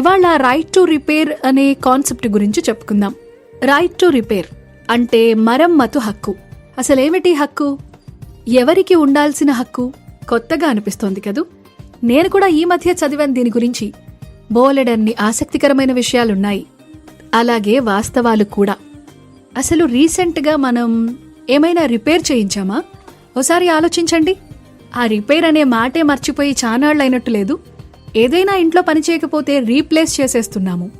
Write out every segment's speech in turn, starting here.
ఇవాళ right to repair అనే concept గురించి చెప్పుకుందాం. రైట్ టు రిపేర్ అంటే మరమ్మతు హక్కు. అసలేమిటి హక్కు? ఎవరికి ఉండాల్సిన హక్కు? కొత్తగా అనిపిస్తోంది కదూ? నేను కూడా ఈ మధ్య చదివాను దీని గురించి. బోలెడన్ని ఆసక్తికరమైన విషయాలున్నాయి. అలాగే వాస్తవాలు కూడా. అసలు రీసెంట్గా మనం ఏమైనా రిపేర్ చేయించామా? ఓసారి ఆలోచించండి. ఆ రిపేర్ అనే మాటే మర్చిపోయి చానాళ్ళైనట్టు లేదు. ఏదైనా ఇంట్లో పని చేయకపోతే రీప్లేస్ చేసేస్తున్నాము.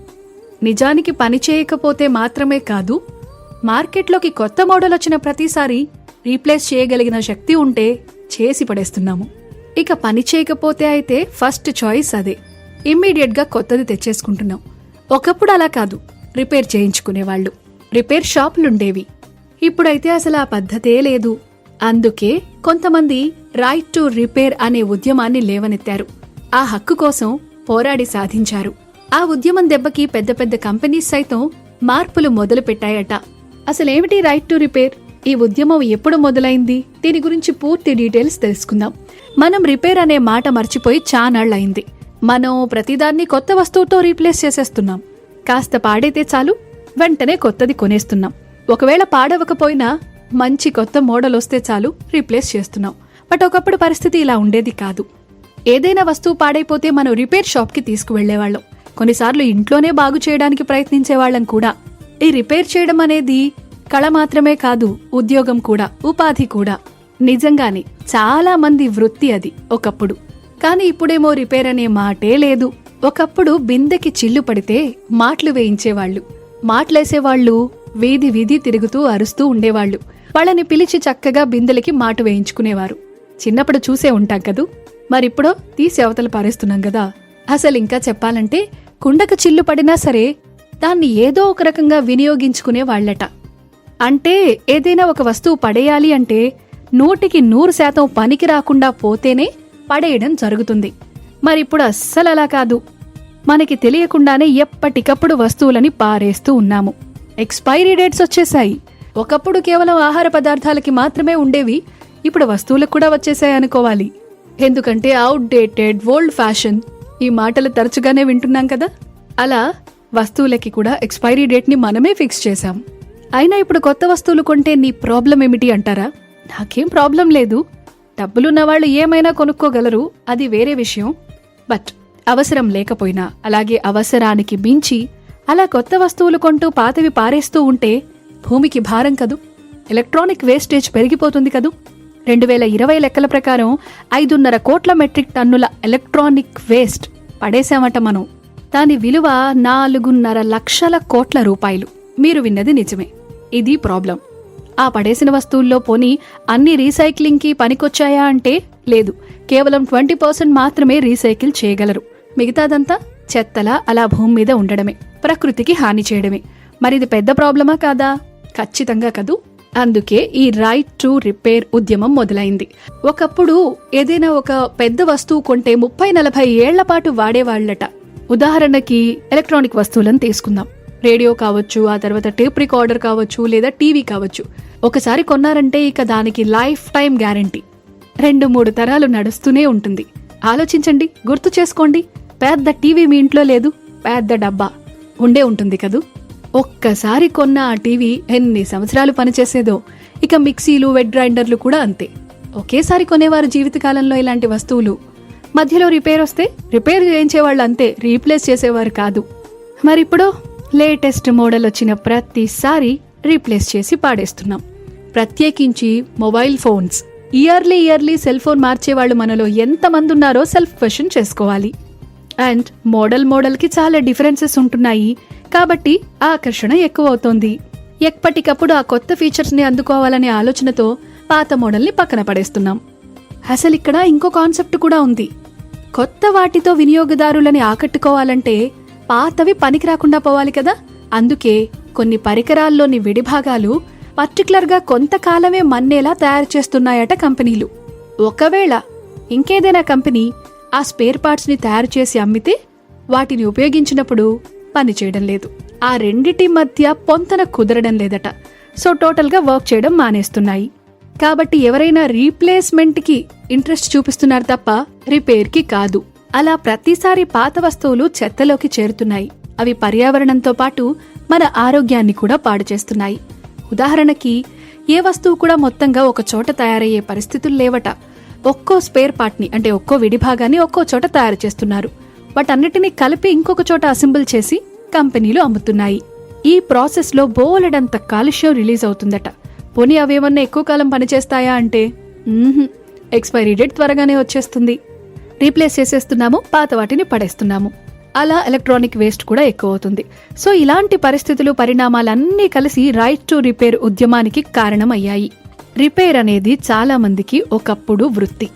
నిజానికి పని చేయకపోతే మాత్రమే కాదు మార్కెట్లోకి కొత్త మోడల్ వచ్చిన ప్రతిసారి రీప్లేస్ చేయగలిగిన శక్తి ఉంటే చేసి పడేస్తున్నాము. ఇక పని చేయకపోతే అయితే ఫస్ట్ చాయిస్ అదే. ఇమ్మీడియట్గా కొత్తది తెచ్చేసుకుంటున్నాం. ఒకప్పుడు అలా కాదు రిపేర్ చేయించుకునేవాళ్ళు. రిపేర్ షాపులుండేవి. ఇప్పుడైతే అసలు ఆ పద్ధతే లేదు. అందుకే కొంతమంది రైట్ టు రిపేర్ అనే ఉద్యమాన్ని లేవనెత్తారు. ఆ హక్కు కోసం పోరాడి సాధించారు. ఆ ఉద్యమం దెబ్బకి పెద్ద పెద్ద కంపెనీస్ సైతం మార్పులు మొదలు పెట్టాయట అసలేమిటి రైట్ టు రిపేర్? ఈ ఉద్యమం ఎప్పుడు మొదలైంది? దీని గురించి పూర్తి డీటెయిల్స్ తెలుసుకుందాం. మనం రిపేర్ అనే మాట మర్చిపోయి చానాళ్ళయింది. మనం ప్రతిదాన్ని కొత్త వస్తువుతో రీప్లేస్ చేసేస్తున్నాం. కాస్త పాడైతే చాలు వెంటనే కొత్తది కొనేస్తున్నాం. ఒకవేళ పాడవకపోయినా మంచి కొత్త మోడల్ వస్తే చాలు రీప్లేస్ చేస్తున్నాం. బట్ ఒకప్పుడు పరిస్థితి ఇలా ఉండేది కాదు. ఏదైనా వస్తువు పాడైపోతే మనం రిపేర్ షాప్కి తీసుకువెళ్ళేవాళ్ళం కొన్నిసార్లు ఇంట్లోనే బాగు చేయడానికి ప్రయత్నించేవాళ్ళం కూడా. ఈ రిపేర్ చేయడం అనేది కళ మాత్రమే కాదు ఉద్యోగం కూడా ఉపాధి కూడా. నిజంగానే చాలా మంది వృత్తి అది ఒకప్పుడు. కానీ ఇప్పుడేమో రిపేర్ అనే మాటే లేదు. ఒకప్పుడు బిందెకి చిల్లు పడితే మాటలు వేయించేవాళ్ళు మాటలేసేవాళ్ళు వీధి వీధి తిరుగుతూ అరుస్తూ ఉండేవాళ్ళు వాళ్ళని పిలిచి చక్కగా బిందెలకి మాట వేయించుకునేవారు. చిన్నప్పుడు చూసే ఉంటాం కదూ? మరిప్పుడో తీసి అవతలు పారేస్తున్నాం కదా అసలు ఇంకా చెప్పాలంటే కుండకు చిల్లు పడినా సరే దాన్ని ఏదో ఒక రకంగా వినియోగించుకునే వాళ్ళట అంటే ఏదైనా ఒక వస్తువు పడేయాలి అంటే నూటికి నూరు శాతం పనికి రాకుండా పోతేనే పడేయడం జరుగుతుంది. మరిప్పుడు అస్సలు అలా కాదు. మనకి తెలియకుండానే ఎప్పటికప్పుడు వస్తువులని పారేస్తూ ఉన్నాము. ఎక్స్పైరీ డేట్స్ వచ్చేసాయి ఒకప్పుడు కేవలం ఆహార పదార్థాలకి మాత్రమే ఉండేవి ఇప్పుడు వస్తువులకు కూడా వచ్చేసాయి అనుకోవాలి. ఎందుకంటే అవుట్డేటెడ్ ఓల్డ్ ఫ్యాషన్ ఈ మాటలు తరచుగానే వింటున్నాం కదా? అలా వస్తువులకి కూడా ఎక్స్పైరీ డేట్ని మనమే ఫిక్స్ చేశాం. అయినా ఇప్పుడు కొత్త వస్తువులు కొంటే నీ ప్రాబ్లం ఏమిటి అంటారా? నాకేం ప్రాబ్లం లేదు. డబ్బులున్న వాళ్ళు ఏమైనా కొనుక్కోగలరు అది వేరే విషయం. బట్ అవసరం లేకపోయినా అలాగే అవసరానికి మించి అలా కొత్త వస్తువులు కొంటూ పాతవి పారేస్తూ ఉంటే భూమికి భారం కదూ? ఎలక్ట్రానిక్ వేస్టేజ్ పెరిగిపోతుంది కదూ? రెండు వేల ఇరవై లెక్కల ప్రకారం ఐదున్నర కోట్ల మెట్రిక్ టన్నుల ఎలక్ట్రానిక్ వేస్ట్ పడేశామట మనం. దాని విలువ నాలుగున్నర లక్షల కోట్ల రూపాయలు. మీరు విన్నది నిజమే. ఇది ప్రాబ్లం. ఆ పడేసిన వస్తువుల్లో పోని అన్ని రీసైక్లింగ్కి పనికొచ్చాయా అంటే లేదు. కేవలం ట్వంటీ పర్సెంట్ మాత్రమే రీసైకిల్ చేయగలరు. మిగతాదంతా చెత్తలా అలా భూమి మీద ఉండడమే. ప్రకృతికి హాని చేయడమే. మరిది పెద్ద ప్రాబ్లమా కాదా? ఖచ్చితంగా కదూ. అందుకే ఈ రైట్ టు రిపేర్ ఉద్యమం మొదలైంది. ఒకప్పుడు ఏదైనా ఒక పెద్ద వస్తువు కొంటే ముప్పై నలభై ఏళ్ళ పాటు వాడేవాళ్ళట ఉదాహరణకి ఎలక్ట్రానిక్ వస్తువులను తీసుకుందాం. రేడియో కావచ్చు ఆ తర్వాత టేప్ రికార్డర్ కావచ్చు లేదా టీవీ కావచ్చు. ఒకసారి కొన్నారంటే ఇక దానికి లైఫ్ టైం గ్యారంటీ రెండు మూడు తరాలు నడుస్తూనే ఉంటుంది. ఆలోచించండి గుర్తు చేసుకోండి. పెద్ద టీవీ మీ ఇంట్లో లేదు పెద్ద డబ్బా. ఉండే ఉంటుంది కదూ? ఒక్కసారి కొన్న ఆ టీవీ ఎన్ని సంవత్సరాలు పనిచేసేదో. ఇక మిక్సీలు వెడ్ గ్రైండర్లు కూడా అంతే. ఒకేసారి కొనేవారు జీవితకాలంలో ఇలాంటి వస్తువులు. మధ్యలో రిపేర్ వస్తే రిపేర్ చేయించేవాళ్ళు అంతే రీప్లేస్ చేసేవారు కాదు. మరిప్పుడు లేటెస్ట్ మోడల్ వచ్చిన ప్రతిసారి రీప్లేస్ చేసి పాడేస్తున్నాం. ప్రత్యేకించి mobile phones. Yearly yearly cell phone మార్చేవాళ్ళు మనలో ఎంతమంది ఉన్నారో సెల్ఫ్ క్వశ్చన్ చేసుకోవాలి. అండ్ మోడల్ మోడల్కి చాలా డిఫరెన్సెస్ ఉంటున్నాయి. కాబట్టి ఆకర్షణ ఎక్కువ అవుతోంది ఎప్పటికప్పుడు ఆ కొత్త ఫీచర్స్ని అందుకోవాలనే ఆలోచనతో పాత మోడల్ని పక్కన పడేస్తున్నాం. అసలు ఇక్కడ ఇంకో కాన్సెప్ట్ కూడా ఉంది. కొత్త వాటితో వినియోగదారులని ఆకట్టుకోవాలంటే పాతవి పనికి రాకుండా పోవాలి కదా? అందుకే కొన్ని పరికరాల్లోని విడిభాగాలు పర్టికులర్గా కొంతకాలమే మన్నేలా తయారు చేస్తున్నాయట కంపెనీలు. ఒకవేళ ఇంకేదైనా కంపెనీ ఆ స్పేర్ పార్ట్స్ని తయారు చేసి అమ్మితే వాటిని ఉపయోగించినప్పుడు పనిచేయడం లేదు. ఆ రెండిటి మధ్య పొంతన కుదరడం లేదట. సో టోటల్గా వర్క్ చేయడం మానేస్తున్నాయి. కాబట్టి ఎవరైనా రీప్లేస్మెంట్కి ఇంట్రెస్ట్ చూపిస్తున్నారు తప్ప రిపేర్కి కాదు. అలా ప్రతిసారి పాత వస్తువులు చెత్తలోకి చేరుతున్నాయి. అవి పర్యావరణంతో పాటు మన ఆరోగ్యాన్ని కూడా పాడు చేస్తున్నాయి. ఉదాహరణకి ఏ వస్తువు కూడా మొత్తంగా ఒక చోట తయారయ్యే పరిస్థితులు లేవట. ఒక్కో స్పేర్ పార్ట్ని అంటే ఒక్కో విడిభాగాన్ని ఒక్కో చోట తయారు చేస్తున్నారు. వాటన్నిటినీ కలిపి ఇంకొక చోట అసెంబుల్ చేసి కంపెనీలు అమ్ముతున్నాయి. ఈ ప్రాసెస్లో బోలెడంత కాలుష్యం రిలీజ్ అవుతుందట. పోనీ అవేమన్నా ఎక్కువ కాలం పనిచేస్తాయా అంటే? ఎక్స్పైరీ డేట్ త్వరగానే వచ్చేస్తుంది. రీప్లేస్ చేసేస్తున్నాము పాత వాటిని పడేస్తున్నాము. అలా ఎలక్ట్రానిక్ వేస్ట్ కూడా ఎక్కువ అవుతుంది సో ఇలాంటి పరిస్థితులు పరిణామాలన్నీ కలిసి రైట్ టు రిపేర్ ఉద్యమానికి కారణమయ్యాయి. రిపేర్ అనేది చాలా మందికి ఒకప్పుడు వృత్తి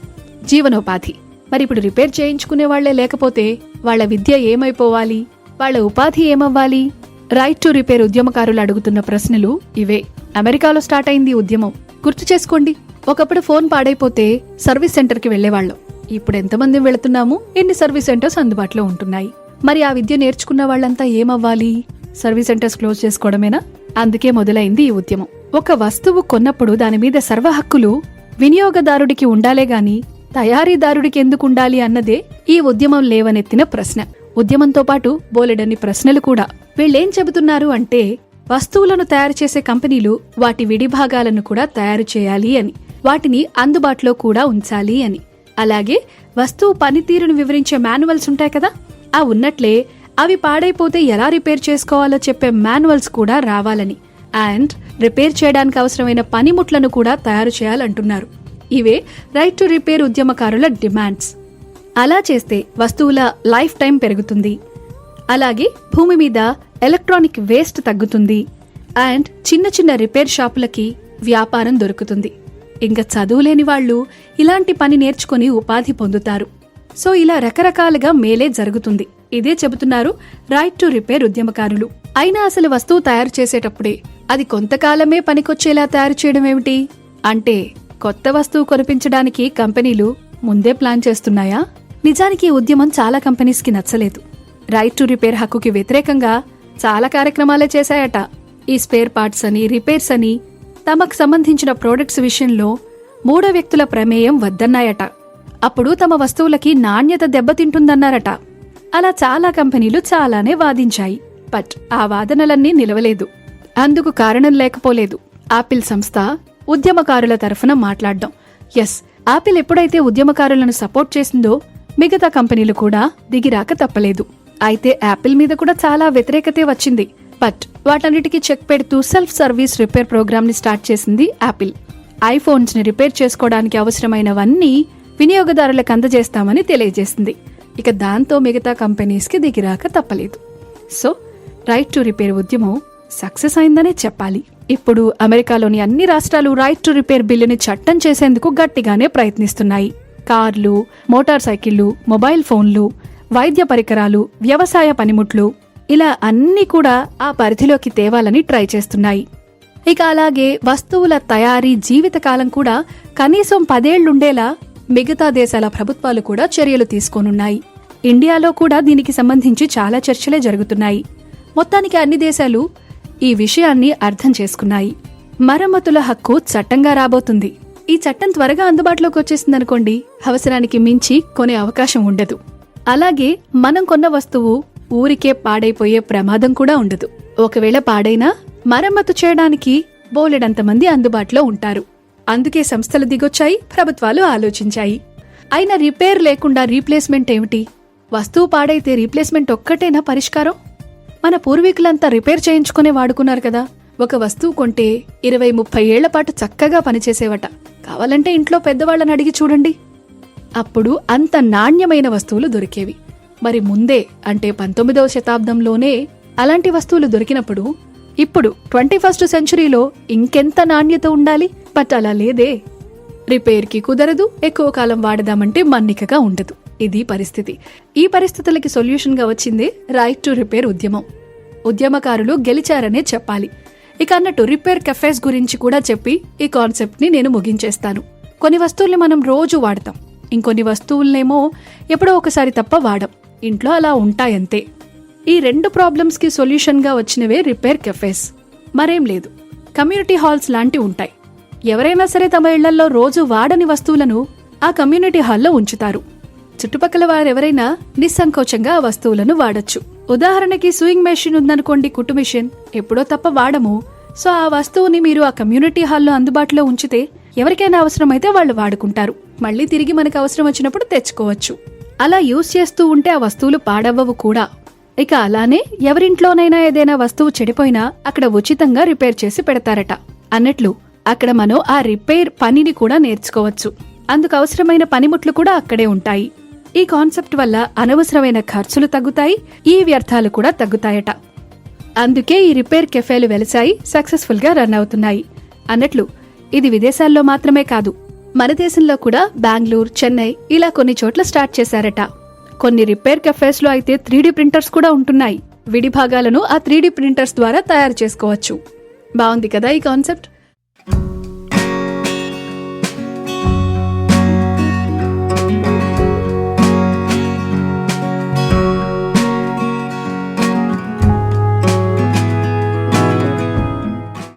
జీవనోపాధి. మరి ఇప్పుడు రిపేర్ చేయించుకునే వాళ్ళే లేకపోతే వాళ్ళ విద్య ఏమైపోవాలి? వాళ్ళ ఉపాధి ఏమవ్వాలి? రైట్ టు రిపేర్ ఉద్యమకారులు అడుగుతున్న ప్రశ్నలు ఇవే. అమెరికాలో స్టార్ట్ అయింది ఈ ఉద్యమం. గుర్తు చేసుకోండి ఒకప్పుడు ఫోన్ పాడైపోతే సర్వీస్ సెంటర్కి వెళ్ళేవాళ్ళం ఇప్పుడు ఎంతమంది వెళుతున్నాము? ఎన్ని సర్వీస్ సెంటర్స్ అందుబాటులో ఉంటున్నాయి? మరి ఆ విద్య నేర్చుకున్న వాళ్ళంతా ఏమవ్వాలి? సర్వీస్ సెంటర్స్ క్లోజ్ చేసుకోవడమేనా? అందుకే మొదలైంది ఈ ఉద్యమం. ఒక వస్తువు కొన్నప్పుడు దాని మీద సర్వ హక్కులు వినియోగదారుడికి ఉండాలే గాని తయారీదారుడికి ఎందుకు ఉండాలి అన్నదే ఈ ఉద్యమం లేవనెత్తిన ప్రశ్న. ఉద్యమంతో పాటు బోలెడన్ని ప్రశ్నలు కూడా. వీళ్ళేం చెబుతున్నారు అంటే వస్తువులను తయారు చేసే కంపెనీలు వాటి విడిభాగాలను కూడా తయారు చేయాలి అని వాటిని అందుబాటులో కూడా ఉంచాలి అని. అలాగే వస్తువు పనితీరును వివరించే మాన్యువల్స్ ఉంటాయి కదా? ఆ ఉన్నట్లే అవి పాడైపోతే ఎలా రిపేర్ చేసుకోవాలో చెప్పే మాన్యువల్స్ కూడా రావాలని. అండ్ రిపేర్ చేయడానికి అవసరమైన పనిముట్లను కూడా తయారు చేయాలంటున్నారు. ఇవే రైట్ టు రిపేర్ ఉద్యమకారుల డిమాండ్స్ అలా చేస్తే వస్తువుల లైఫ్ టైం పెరుగుతుంది. అలాగే భూమి మీద ఎలక్ట్రానిక్ వేస్ట్ తగ్గుతుంది. అండ్ చిన్న చిన్న రిపేర్ షాపులకి వ్యాపారం దొరుకుతుంది. ఇంకా చదువులేని వాళ్ళు ఇలాంటి పని నేర్చుకుని ఉపాధి పొందుతారు. సో ఇలా రకరకాలుగా మేలే జరుగుతుంది. ఇదే చెబుతున్నారు రైట్ టు రిపేర్ ఉద్యమకారులు. అయినా అసలు వస్తువు తయారు చేసేటప్పుడే అది కొంతకాలమే పనికొచ్చేలా తయారు చేయడం ఏమిటి? అంటే కొత్త వస్తువు కొనిపించడానికి కంపెనీలు ముందే ప్లాన్ చేస్తున్నాయా? నిజానికి ఈ ఉద్యమం చాలా కంపెనీస్కి నచ్చలేదు. రైట్ టు రిపేర్ హక్కుకి వ్యతిరేకంగా చాలా కార్యక్రమాలే చేశాయట. ఈ స్పేర్ పార్ట్స్ అని రిపేర్స్ అని తమకు సంబంధించిన ప్రోడక్ట్స్ విషయంలో మూడో వ్యక్తుల ప్రమేయం వద్దన్నాయట. అప్పుడు తమ వస్తువులకి నాణ్యత దెబ్బతింటుందన్నారట. అలా చాలా కంపెనీలు చాలానే వాదించాయి. బట్ ఆ వాదనలన్నీ నిలవలేదు. అందుకు కారణం లేకపోలేదు. ఆపిల్ సంస్థ ఉద్యమకారుల తరఫున మాట్లాడడం. ఎస్ ఆపిల్ ఎప్పుడైతే ఉద్యమకారులను సపోర్ట్ చేసిందో మిగతా కంపెనీలు కూడా దిగిరాక తప్పలేదు. అయితే యాపిల్ మీద కూడా చాలా వ్యతిరేకతే వచ్చింది. బట్ వాటన్నిటికీ చెక్ పెడుతూ సెల్ఫ్ సర్వీస్ రిపేర్ ప్రోగ్రామ్ని స్టార్ట్ చేసింది యాపిల్ ఐఫోన్స్ని రిపేర్ చేసుకోవడానికి అవసరమైనవన్నీ వినియోగదారులకు అందజేస్తామని తెలియజేసింది. ఇక దాంతో మిగతా కంపెనీస్కి దిగిరాక తప్పలేదు. సో రైట్ టు రిపేర్ ఉద్యమం సక్సెస్ అయిందనే చెప్పాలి. ఇప్పుడు అమెరికాలోని అన్ని రాష్ట్రాలు రైట్ టు రిపేర్ బిల్లుని చట్టం చేసేందుకు గట్టిగానే ప్రయత్నిస్తున్నాయి. కార్లు మోటార్ సైకిళ్ళు మొబైల్ ఫోన్లు వైద్య పరికరాలు వ్యవసాయ పనిముట్లు ఇలా అన్నీ కూడా ఆ పరిధిలోకి తేవాలని ట్రై చేస్తున్నాయి. ఇక అలాగే వస్తువుల తయారీ జీవితకాలం కూడా కనీసం పదేళ్ళుండేలా మిగతా దేశాల ప్రభుత్వాలు కూడా చర్యలు తీసుకోనున్నాయి. ఇండియాలో కూడా దీనికి సంబంధించి చాలా చర్చలే జరుగుతున్నాయి. మొత్తానికి అన్ని దేశాలు ఈ విషయాన్ని అర్థం చేసుకున్నాయి. మరమ్మతుల హక్కు చట్టంగా రాబోతుంది. ఈ చట్టం త్వరగా అందుబాటులోకి వచ్చేసిందనుకోండి అవసరానికి మించి కొనే అవకాశం ఉండదు. అలాగే మనం కొన్న వస్తువు ఊరికే పాడైపోయే ప్రమాదం కూడా ఉండదు. ఒకవేళ పాడైనా మరమ్మతు చేయడానికి బోలెడంతమంది అందుబాటులో ఉంటారు. అందుకే సంస్థలు దిగొచ్చాయి ప్రభుత్వాలు ఆలోచించాయి. అయినా రిపేర్ లేకుండా రీప్లేస్మెంట్ ఏమిటి? వస్తువు పాడైతే రీప్లేస్మెంట్ ఒక్కటేనా పరిష్కారం? మన పూర్వీకులంతా రిపేర్ చేయించుకునే వాడుకున్నారు కదా. ఒక వస్తువు కొంటే ఇరవై ముప్పై ఏళ్ళ పాటు చక్కగా పనిచేసేవట. కావాలంటే ఇంట్లో పెద్దవాళ్ళని అడిగి చూడండి. అప్పుడు అంత నాణ్యమైన వస్తువులు దొరికేవి. మరి ముందే అంటే పంతొమ్మిదవ శతాబ్దంలోనే అలాంటి వస్తువులు దొరికినప్పుడు ఇప్పుడు ట్వంటీ ఫస్ట్ సెంచురీలో ఇంకెంత నాణ్యత ఉండాలి? బట్ అలా లేదే. రిపేర్కి కుదరదు ఎక్కువ కాలం వాడదామంటే మన్నికగా ఉండదు. ఇది పరిస్థితి. ఈ పరిస్థితులకి సొల్యూషన్గా వచ్చిందే రైట్ టు రిపేర్ ఉద్యమం. ఉద్యమకారులు గెలిచారనే చెప్పాలి. ఇక అన్నట్టు రిపేర్ కెఫేస్ గురించి కూడా చెప్పి ఈ కాన్సెప్ట్ని నేను ముగించేస్తాను. కొన్ని వస్తువుల్ని మనం రోజు వాడతాం. ఇంకొన్ని వస్తువులనేమో ఎప్పుడో ఒకసారి తప్ప వాడం. ఇంట్లో అలా ఉంటాయంతే. ఈ రెండు ప్రాబ్లమ్స్కి సొల్యూషన్గా వచ్చినవే రిపేర్ కెఫేస్ మరేం లేదు. కమ్యూనిటీ హాల్స్ లాంటివి ఉంటాయి. ఎవరైనా సరే తమ ఇళ్ళలో రోజు వాడని వస్తువులను ఆ కమ్యూనిటీ హాల్లో ఉంచుతారు. చుట్టుపక్కల వారెవరైనా నిస్సంకోచంగా ఆ వస్తువులను వాడచ్చు. ఉదాహరణకి సూయింగ్ మెషిన్ ఉందనుకోండి కుట్టు మిషన్ ఎప్పుడో తప్ప వాడము. సో ఆ వస్తువుని మీరు ఆ కమ్యూనిటీ హాల్లో అందుబాటులో ఉంచితే ఎవరికైనా అవసరమైతే వాళ్ళు వాడుకుంటారు. మళ్ళీ తిరిగి మనకు అవసరం వచ్చినప్పుడు తెచ్చుకోవచ్చు. అలా యూజ్ చేస్తూ ఉంటే ఆ వస్తువులు పాడవ్వవు కూడా. ఇక అలానే ఎవరింట్లోనైనా ఏదైనా వస్తువు చెడిపోయినా అక్కడ ఉచితంగా రిపేర్ చేసి పెడతారట. అన్నట్లు అక్కడ మనం ఆ రిపేర్ పనిని కూడా నేర్చుకోవచ్చు. అందుకు అవసరమైన పనిముట్లు కూడా అక్కడే ఉంటాయి. ఈ కాన్సెప్ట్ వల్ల అనవసరమైన ఖర్చులు తగ్గుతాయి ఈ వ్యర్థాలు కూడా తగ్గుతాయట. అందుకే ఈ రిపేర్ కెఫేలు వెలసాయి సక్సెస్ఫుల్గా రన్ అవుతున్నాయి. అన్నట్లు ఇది విదేశాల్లో మాత్రమే కాదు. మన దేశంలో కూడా బెంగళూరు చెన్నై ఇలా కొన్ని చోట్ల స్టార్ట్ చేశారట. కొన్ని రిపేర్ కెఫేస్లో అయితే త్రీడీ ప్రింటర్స్ కూడా ఉంటున్నాయి. విడి భాగాలను ఆ త్రీడీ ప్రింటర్స్ ద్వారా తయారు చేసుకోవచ్చు. బాగుంది కదా ఈ కాన్సెప్ట్?